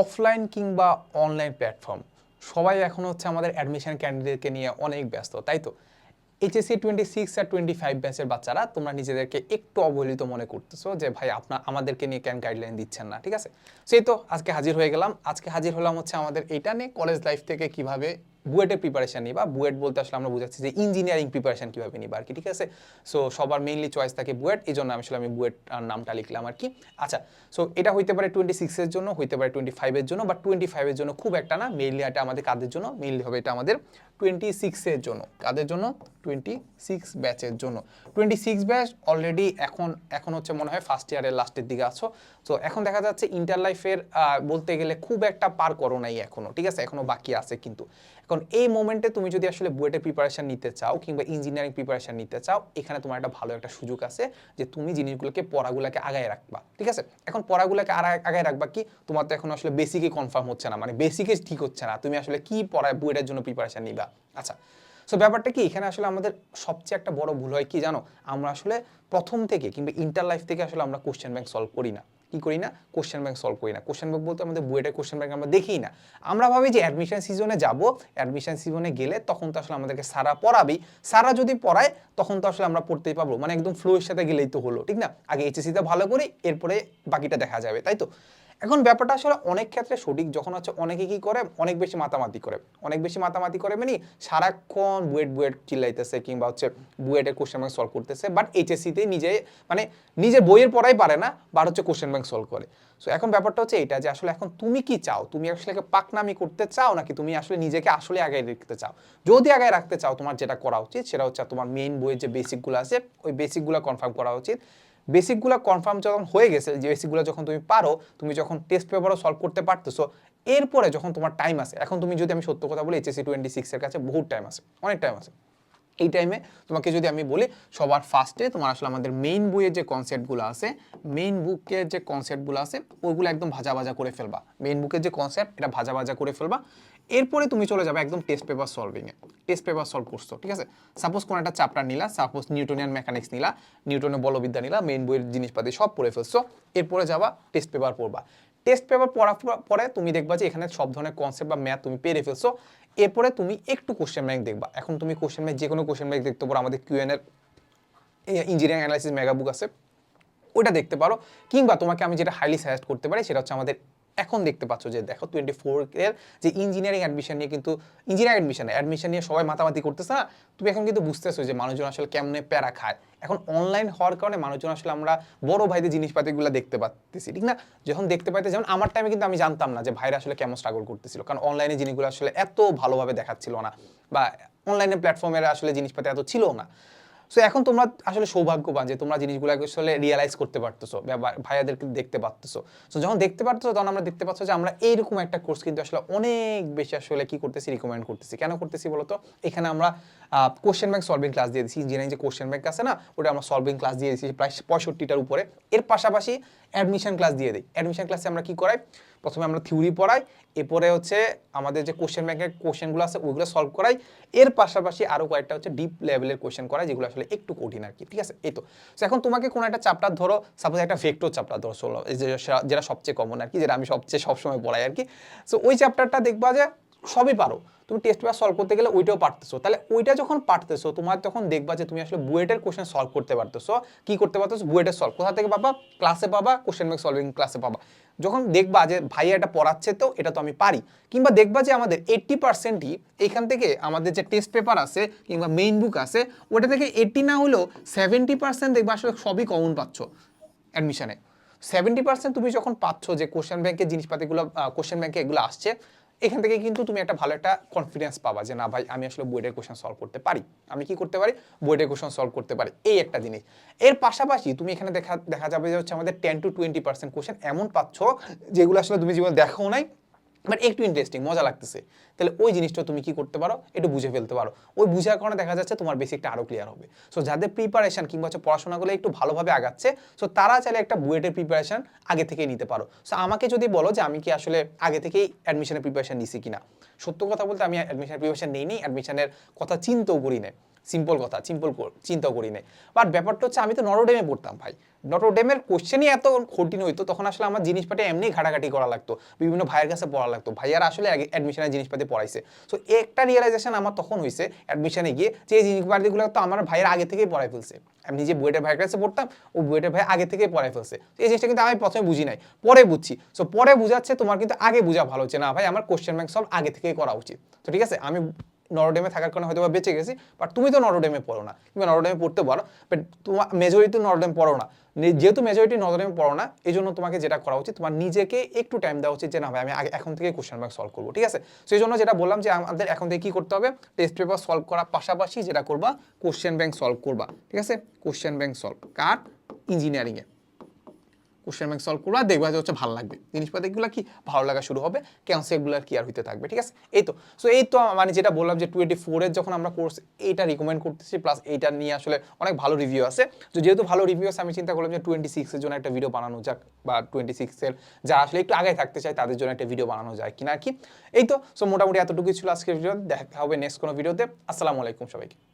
Offline কিংবা online platform সবাই এখন হচ্ছে আমাদের অ্যাডমিশন ক্যান্ডিডেটকে নিয়ে অনেক ব্যস্ত, তাই তো? এইচএসসি টোয়েন্টি সিক্স আর টোয়েন্টি ফাইভ ব্যাচের বাচ্চারা তোমরা নিজেদেরকে একটু অবহেলিত মনে করতেছো যে, ভাই আপনার আমাদেরকে নিয়ে কেন গাইডলাইন দিচ্ছেন না? ঠিক আছে? সেই তো আজকে হাজির হয়ে গেলাম। আজকে হাজির হলাম হচ্ছে আমাদের এটা নিয়ে কলেজ লাইফ থেকে কীভাবে বুয়েটের প্রিপারেশন নিবা। বুয়েট বলতে আসলে আমরা বুঝাচ্ছি যে ইঞ্জিনিয়ারিং প্রিপারেশন কীভাবে নিবা আর কি, ঠিক আছে? সো সবার মেইনলি চয়েস থাকে বুয়েট এই জন্য আসলে আমি বুয়েট নামটা লিখলাম আর কি। আচ্ছা সো এটা হইতে পারে টোয়েন্টি সিক্সের জন্য, হইতে পারে টোয়েন্টি ফাইভের জন্য বা টোয়েন্টি ফাইভের জন্য খুব একটা না মেইনলি এটা আমাদের কাদের জন্য? মেইনলি হবে এটা আমাদের টোয়েন্টি সিক্সের জন্য। কাদের জন্য? টোয়েন্টি সিক্স ব্যাচের জন্য। টোয়েন্টি সিক্স ব্যাচ অলরেডি এখন এখন হচ্ছে মনে হয় ফার্স্ট ইয়ারের লাস্টের দিকে আছো। তো এখন দেখা যাচ্ছে ইন্টার লাইফের বলতে গেলে খুব একটা পার করো নাই এখনও ঠিক আছে? এখনও বাকি আছে কিন্তু। এখন এই মোমেন্টে তুমি যদি আসলে বুয়েটের প্রিপারেশন নিতে চাও কিংবা ইঞ্জিনিয়ারিং প্রিপারেশন নিতে চাও, এখানে তোমার একটা ভালো একটা সুযোগ আছে যে তুমি জিনিসগুলোকে, পড়াগুলোকে আগায় রাখবা। ঠিক আছে? এখন পড়াগুলোকে আর, আগায় রাখবা কি? তোমার তো এখন আসলে বেসিকে কনফার্ম হচ্ছে না মানে বেসিকে ঠিক হচ্ছে না। তুমি আসলে কি পড়ায় বুয়েটের জন্য প্রিপারেশন নিবা? আচ্ছা সো ব্যাপারটা কি? এখানে আসলে আমাদের সবচেয়ে একটা বড় ভুল হয় কি জানো? আমরা আসলে প্রথম থেকে কিংবা ইন্টার লাইফ থেকে আসলে আমরা কোশ্চেন ব্যাংক সলভ করি না। কি করি না? কোশ্চেন ব্যাংক সলভ করি না। কোশ্চেন ব্যাংক বলতে আমাদের বুয়েটের কোশ্চেন ব্যাংক আমরা দেখি না। আমরা ভাবি যে অ্যাডমিশন সিজনে যাব অ্যাডমিশন সিজনে গেলে তখন তো আসলে আমাদেরকে সারা পড়াবি সারা যদি পড়ায়, তখন তো আসলে আমরা পড়তেই পাবো মানে একদম ফ্লোয়ের সাথে গেলেই তো হলো, ঠিক না? আগে এইচএসিতে ভালো করি, এরপরে বাকিটা দেখা যাবে, তাই তো? এখন ব্যাপারটা আসলে অনেক ক্ষেত্রে সঠিক যখন হচ্ছে অনেকে কি করে, অনেক বেশি মাতামাতি করে। অনেক বেশি মাতামাতি করে মানে সারাক্ষণ বুয়েট বুয়েট চিল্লাইতেছে কিংবা হচ্ছে বুয়েটের কোশ্চেন ব্যাংক সলভ করতেছে বাট এইচএসসিতে নিজে মানে নিজের বইয়ের পড়াই পারে না বাট হচ্ছে কোশ্চেন ব্যাংক সলভ করে। সো এখন ব্যাপারটা হচ্ছে এটা যে আসলে এখন তুমি কি চাও? তুমি আসলে পাকনামি করতে চাও নাকি তুমি আসলে নিজেকে আসলে আগায় রাখতে চাও? যদি আগায় রাখতে চাও তোমার যেটা করা উচিত সেটা হচ্ছে তোমার মেইন বইয়ের যে বেসিকগুলো আছে, ওই বেসিকগুলো কনফার্ম করা উচিত। বেসিকগুলো কনফার্ম যখন হয়ে গেছে, যে বেসিকগুলো যখন তুমি পারো, তুমি যখন টেস্ট পেপারও সলভ করতে পারতেছো, এরপরে যখন তোমার টাইম আছে, এখন তুমি যদি আমি সত্য কথা বলি এইচএসসি টোয়েন্টি সিক্সের কাছে বহুত টাইম আছে, অনেক টাইম আছে। এই টাইমে তোমাকে যদি আমি বলি, সবার ফার্স্টে তোমার আসলে আমাদের মেইন বইয়ের যে কনসেপ্টগুলো আছে মেইন বুকের যে কনসেপ্টগুলো আছে, ওইগুলো একদম ভাজা ভাজা করে ফেলবা। মেইন বুকের যে কনসেপ্ট এটা ভাজা ভাজা করে ফেলবা। এরপরে তুমি চলে যাবে একদম টেস্ট পেপার সলভিংয়ে টেস্ট পেপার সলভ করছ, ঠিক আছে? সাপোজ কোনো একটা চ্যাপ্টার নিলা সাপোজ নিউটনিয়ান মেকানিক্স নিলা নিউটনের বলবিদ্যা নিলা মেইন বইয়ের জিনিসপাতি সব পড়ে ফেলছো, এরপরে যাবা টেস্ট পেপার পড়বা। টেস্ট পেপার পড়ার পরে তুমি দেখবা যে এখানে সব ধরনের কনসেপ্ট বা ম্যাথ তুমি পেরে ফেলছো, এরপরে তুমি একটু কোশ্চেন ব্যাংক দেখবা। এখন তুমি কোশ্চেন ব্যাংক যে কোনো কোশ্চেন ব্যাংক দেখতে পারো, আমাদের কিউএন এর ইঞ্জিনিয়ারিং অ্যানালাইসিস মেগা বুক আছে ওটা দেখতে পারো। কিংবা তোমাকে আমি যেটা হাইলি সাজেস্ট করতে পারি, সেটা হচ্ছে আমাদের এখন দেখতে পাচ্ছ যে দেখো টোয়েন্টি ফোর এর যে ইঞ্জিনিয়ারিং অ্যাডমিশন নিয়ে কিন্তু ইঞ্জিনিয়ারিং অ্যাডমিশন অ্যাডমিশন নিয়ে সবাই মাতামাতি করতেছে, না? তুমি এখন কিন্তু বুঝতেছো যে মানুষজন আসলে কেমনে প্যারা খায়। এখন অনলাইন হওয়ার কারণে মানুষজন আসলে আমরা বড় ভাইদের জিনিসপাতিগুলো দেখতে পাচ্তেছি ঠিক না? যখন দেখতে পাইতে যেমন আমার টাইমে কিন্তু আমি জানতাম না যে ভাইরা আসলে কেমন স্ট্রাগল করতেছিল, কারণ অনলাইনে জিনিসগুলো আসলে এত ভালোভাবে দেখাচ্ছিল না বা অনলাইনে প্ল্যাটফর্মের আসলে জিনিসপাতি এত ছিল না। সো এখন তোমরা আসলে সৌভাগ্যবান যে তোমরা জিনিসগুলো আসলে রিয়েলাইজ করতে পারতেছো ভাইয়াদেরকে দেখতে পারতেছো। সো যখন দেখতে পারতেছো, তখন আমরা দেখতে পাচ্ছ যে আমরা এইরকম একটা কোর্স কিন্তু আসলে অনেক বেশি আসলে কি করতেছি রিকমেন্ড করতেছি। কেন করতেছি বলতো? এখানে আমরা কোশ্চেন ব্যাংক সলভিং ক্লাস দিয়ে দিচ্ছি ইঞ্জিনিয়ারিং যে কোশ্চেন ব্যাংক আছে না, ওটা আমরা সলভিং ক্লাস দিয়ে দিচ্ছি প্রায় পঁয়ষট্টিটার উপরে। এর পাশাপাশি অ্যাডমিশন ক্লাস দিয়ে দিই। অ্যাডমিশন ক্লাসে আমরা কি করাই? প্রথমে আমরা থিওরি পড়াই, এরপরে হচ্ছে আমাদের যে কোশ্চেন ব্যাংকের কোশ্চেনগুলো আছে, ওইগুলো সলভ করাই। এর পাশাপাশি আরও কয়েকটা হচ্ছে ডিপ লেভেলের কোশ্চেন করাই, যেগুলো আসলে একটু কঠিন আর কি ঠিক আছে? এই তো। এখন তোমাকে কোনো একটা চাপটার ধরো সাপোজ একটা ভেক্টর চাপটার ধরো যেটা সবচেয়ে কমন আর কি যেটা আমি সবচেয়ে সবসময় পড়াই আর কি সো ওই চ্যাপ্টারটা দেখবা যে সবই পারো। তুমি টেস্ট পেপার সলভ করতে গেলে ওইটাও পারতেছো। তাহলে ওইটা যখন পারতেছো, তোমার তখন দেখবা যে তুমি আসলে বুয়েটের কোশ্চেন সলভ করতে পারতেছো। কি করতে পারতেছো? বুয়েটের সলভ কোথা থেকে পাবা? ক্লাসে পাবা কোশ্চেন ব্যাংক সলভিং ক্লাসে পাবা। যখন দেখবা যে ভাইয়া এটা পড়াচ্ছে তো, এটা তো আমি পারি। কিংবা দেখবা যে আমাদের এইট্টি পার্সেন্টই এখান থেকে আমাদের যে টেস্ট পেপার আছে কিংবা মেইন বুক আছে, ওটা থেকে এইট্টি না হলেও সেভেন্টি পার্সেন্ট দেখবা আসলে সবই কমন পাচ্ছ অ্যাডমিশনে সেভেন্টি পার্সেন্ট তুমি যখন পাচ্ছ যে কোশ্চেন ব্যাংকের জিনিসপাতিগুলো কোশ্চেন ব্যাংকে এগুলো আসছে এখান থেকে কিন্তু তুমি একটা ভালো একটা কনফিডেন্স পাবা যে, না ভাই, আমি আসলে বইটার কোয়েশন সলভ করতে পারি। আমি কি করতে পারি? বোর্ডের কোশ্চেন সলভ করতে পারি। এই একটা জিনিস। এর পাশাপাশি তুমি এখানে দেখা দেখা যাবে যে হচ্ছে আমাদের ten to twenty percent question এমন পাচ্ছ যেগুলো আসলে তুমি জীবনে দেখো নাই। বাট একটু ইন্টারেস্টিং মজা লাগতেছে। তাহলে ওই জিনিসটা তুমি কি করতে পারো? একটু বুঝে ফেলতে পারো। ওই বুঝার কারণে দেখা যাচ্ছে তোমার বেসিকটা আরও ক্লিয়ার হবে। সো যাদের প্রিপারেশন কিংবা হচ্ছে পড়াশোনাগুলো একটু ভালোভাবে আগাচ্ছে সো তারা চাইলে একটা বুয়েটের প্রিপারেশন আগে থেকেই নিতে পারো। সো আমাকে যদি বলো যে আমি কি আসলে আগে থেকেই অ্যাডমিশনের প্রিপারেশন নিছি কিনা? সত্য কথা বলতে আমি অ্যাডমিশনের প্রিপারেশন নেই নি অ্যাডমিশনের কথা চিন্তাও করি না সিম্পল কথা সিম্পল চিন্তা করি নাই। বাট ব্যাপারটা হচ্ছে আমি তো নরোডেমে পড়তাম ভাই। নরোডেমের কোশ্চেনই এত কঠিন হইতো, তখন আসলে আমার জিনিসপাতি এমনি ঘাটাঘাটি করা লাগতো, বিভিন্ন ভাইয়ের কাছে পড়া লাগতো। ভাইয়ারা আসলে অ্যাডমিশনের জিনিসপাতি পড়াইছে। সো একটা রিয়েলাইজেশন আমার তখন হয়েছে অ্যাডমিশনে গিয়ে, যে এই জিনিসপাতিগুলো তো আমার ভাইয়ের আগে থেকেই পড়াই ফেলছে। আমি নিজে বুয়েটের ভাইয়ের কাছে পড়তাম, ও বুয়েটের ভাই আগে থেকেই পড়াই ফেলছে। এই জিনিসটা কিন্তু আমি প্রথমে বুঝি নাই, পরে বুঝছি। সো পরে বুঝাচ্ছে, তোমার কিন্তু আগে বোঝা ভালো হচ্ছে না ভাই, আমার কোশ্চেন ব্যাংক সলভ আগে থেকেই করা উচিত। তো ঠিক আছে, আমি নরোডেমে থাকার কারণে হয়তো বা বেঁচে গেছি বাট তুমি তো নরোডেমে পড়ো না। কিংবা নরোডেমে পড়তে পারো বাট তোমার মেজরিটি নরোডেম পড়ো না। নে- যেহেতু মেজরিটি নরোডেমে পড়ো না এই জন্য তোমাকে যেটা করা উচিত, তোমার নিজেকে একটু টাইম দেওয়া উচিত যে, না ভাই, আমি আগে এখন থেকে কোশ্চেন ব্যাংক সলভ করব। ঠিক আছে? সেই জন্য যেটা বললাম যে, আমাদের এখন থেকে কী করতে হবে? টেস্ট পেপার সলভ করার পাশাপাশি যেটা করবা কোশ্চেন ব্যাংক সলভ করবা। ঠিক আছে? কোশ্চেন ব্যাংক সলভ কার? ইঞ্জিনিয়ারিংয়ে কোশ্চেন ব্যাংক সলভ করবা। দেখবা যে হচ্ছে ভালো লাগবে। জিনিসপাতিগুলো কি ভালো লাগা শুরু হবে কনসেপ্টগুলো কি আর হইতে থাকবে, ঠিক আছে? এই তো। সো এই তো মানে যেটা বললাম যে টোয়েন্টি ফোরের যখন আমরা কোর্স এইটা রিকমেন্ড করতেছি প্লাস এইটা নিয়ে আসলে অনেক ভালো রিভিউ আছে। তো যেহেতু ভালো রিভিউ আছে, আমি চিন্তা করলাম যে টোয়েন্টি সিক্সের জন্য একটা ভিডিও বানানো যাক, বা টোয়েন্টি সিক্সের যারা আসলে একটু আগে থাকতে চায়, তাদের জন্য একটা ভিডিও বানানো যায় কিনা কি। এই তো। সো মোটামুটি এতটুকুই ছিল আজকের ভিডিও দেখা হবে নেক্সট কোনো ভিডিওতে আসসালামু আলাইকুম সবাইকে।